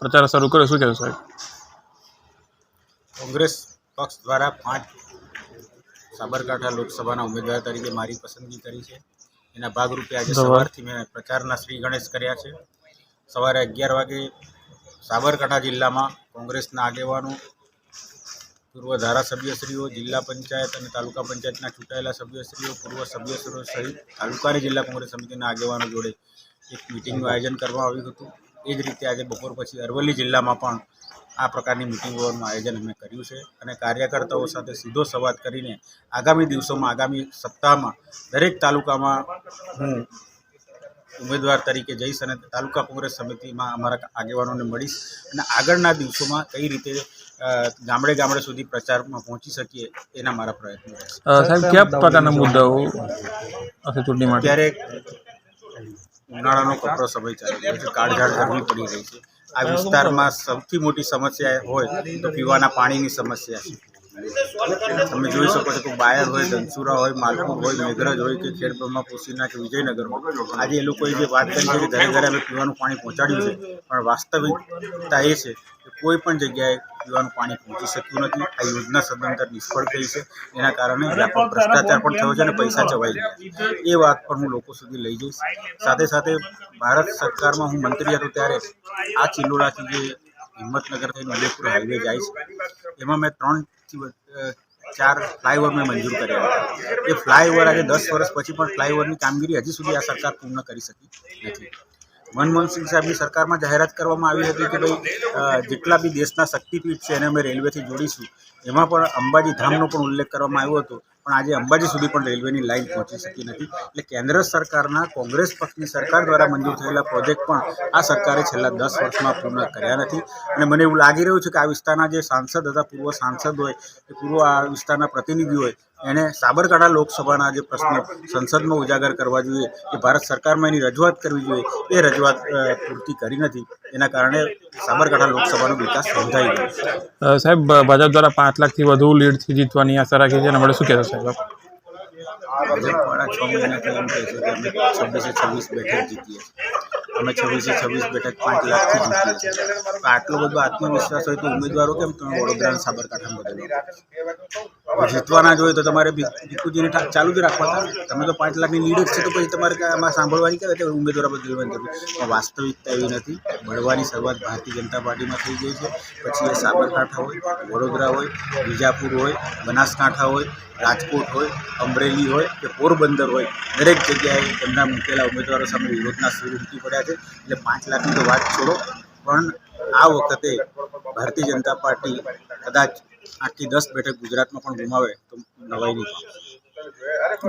પ્રચાર શરૂ કર્યો. શું કહેશો સાહેબ? કોંગ્રેસ પક્ષ દ્વારા પાંચ સાબરકાંઠા લોકસભાના ઉમેદવાર તરીકે મારી પસંદગી કરી છે. એના ભાગરૂપે આજે સવારથી મેં પ્રચારના શ્રી ગણેશ કર્યા છે. સવારે અગિયાર વાગે સાબરકાંઠા જિલ્લામાં કોંગ્રેસના આગેવાનો પૂર્વ ધારાસભ્યશ્રીઓ જિલ્લા પંચાયત અને તાલુકા પંચાયતના ચૂંટાયેલા સભ્યશ્રીઓ પૂર્વ સભ્યશ્રીઓ સહિત તાલુકાની જિલ્લા કોંગ્રેસ સમિતિના આગેવાનો જોડે એક મિટિંગનું આયોજન કરવામાં આવ્યું હતું. એ જ રીતે આજે બપોર પછી અરવલ્લી જિલ્લામાં પણ આ પ્રકારની મિટિંગોનું આયોજન અમે કર્યું છે અને કાર્યકર્તાઓ સાથે સીધો સંવાદ કરીને આગામી દિવસોમાં આગામી સપ્તાહમાં દરેક તાલુકામાં હું ઉમેદવાર તરીકે જઈશ અને તાલુકા કોંગ્રેસ સમિતિમાં અમારા આગેવાનોને મળીશ અને આગળના દિવસોમાં કઈ રીતે ગામડે ગામડે સુધી પ્રચારમાં પહોંચી શકીએ એના મારા પ્રયત્નો રહેશે. સાહેબ કયા પ્રકારના મુદ્દાઓ ચૂંટણી માટે? ઉનાળાનો કપરો સમય ચાલી રહ્યો છે કાળઝાળ ગરમી પડી રહી છે. આ વિસ્તારમાં સૌથી મોટી સમસ્યા હોય તો પીવાના પાણીની સમસ્યા છે. તમે જોઈ શકો છો કે બાયર હોય, ધનસુરા હોય, માલપુર હોય, મેઘરજ હોય કે ખેડબ્રહ્મા પોસીના કે વિજયનગર આજે એ લોકોએ જે વાત કરી છે કે ઘરે ઘરે અમે પીવાનું પાણી પહોંચાડ્યું છે. પણ વાસ્તવિકતા એ છે કે કોઈ પણ જગ્યાએ પીવાનું પાણી પહોંચી શક્યું નથી. આ યોજના સદંતર નિષ્ફળ થઈ છે. એના કારણે વ્યાપક ભ્રષ્ટાચાર પણ થયો છે અને પૈસા ચવાઈ ગયા એ વાત પણ હું લોકો સુધી લઈ જઈશ. સાથે સાથે ભારત સરકારમાં હું મંત્રી હતો ત્યારે આ ચિલોડાથી જે હિંમતનગર થઈને ઉદયપુર હાઈવે જાય છે એમાં મેં અ, ચાર ફ્લાયઓવર મેં મંજૂર કર્યા હતા. એ ફ્લાયઓવર આજે દસ વર્ષ પછી પણ ફ્લાયઓવરની કામગીરી હજી સુધી આ સરકાર પૂર્ણ કરી શકી નથી. મનમોહનસિંહ સાહેબની સરકારમાં જાહેરાત કરવામાં આવી હતી કે ભાઈ જેટલા બી દેશના શક્તિપીઠ છે એને અમે રેલવેથી જોડીશું. એમાં પણ અંબાજી ધામનો પણ ઉલ્લેખ કરવામાં આવ્યો હતો. પણ આજે અંબાજી સુધી પણ રેલવેની લાઇન પહોંચી શકી નથી. એટલે કેન્દ્ર સરકારના, કોંગ્રેસ પક્ષની સરકાર દ્વારા મંજૂર થયેલા પ્રોજેક્ટ પણ આ સરકારે છેલ્લા દસ વર્ષમાં પૂર્ણ કર્યા નથી. અને મને એવું લાગી રહ્યું છે કે આ વિસ્તારના જે સાંસદ હતા, પૂર્વ સાંસદ હોય કે પૂર્વ આ વિસ્તારના પ્રતિનિધિ હોય એણે સાબરકાંઠા લોકસભાના જે પ્રશ્નો સંસદમાં ઉજાગર કરવા જોઈએ કે ભારત સરકારમાં એની રજૂઆત કરવી જોઈએ એ રજૂઆત પૂર્તિ કરી નથી. એના કારણે સાબરકાંઠા લોકસભાનો વિકાસ સમજાઈ ગયો. છે સાહેબ ભાજપ દ્વારા પાંચ લાખથી વધુ લીડથી જીતવાની આશા રાખી છે અને આપણે શું કહેશો સાહેબ? ભાજપવાળા છ મહિનાથી એમ કહે છે કે અમે છવ્વીસે છવ્વીસ બેઠક જીતીએ અમે છવ્વીસે છવ્વીસ બેઠક પાંચ લાખથી જીતીએ આટલો બધો આત્મવિશ્વાસ હોય તો ઉમેદવારો કેમ તમે વડોદરા સાબરકાંઠામાં બદલો જીતવાના જ હોય તો તમારે ભીખુજીને ચાલુ જ રાખવા તમે તો પાંચ લાખની લીડ છે તો પછી તમારે આમાં સાંભળવાની કે ઉમેદવારો જરૂર પણ વાસ્તવિકતા એવી નથી. મળવાની શરૂઆત ભારતીય જનતા પાર્ટીમાં થઈ ગઈ છે. પછી એ સાબરકાંઠા હોય, વડોદરા હોય બીજાપુર હોય, બનાસકાંઠા હોય, રાજકોટ હોય, અમરેલી હોય કે પોરબંદર હોય, દરેક જગ્યાએ એમના મૂકેલા ઉમેદવારો સામે વિરોધના સૂર ઉમટી પડ્યા છે. એટલે પાંચ લાખની તો વાત છોડો. પણ આ વખતે ભારતીય જનતા પાર્ટી કદાચ આઠથી દસ બેઠક ગુજરાતમાં પણ ગુમાવે તો નવાઈ નહીં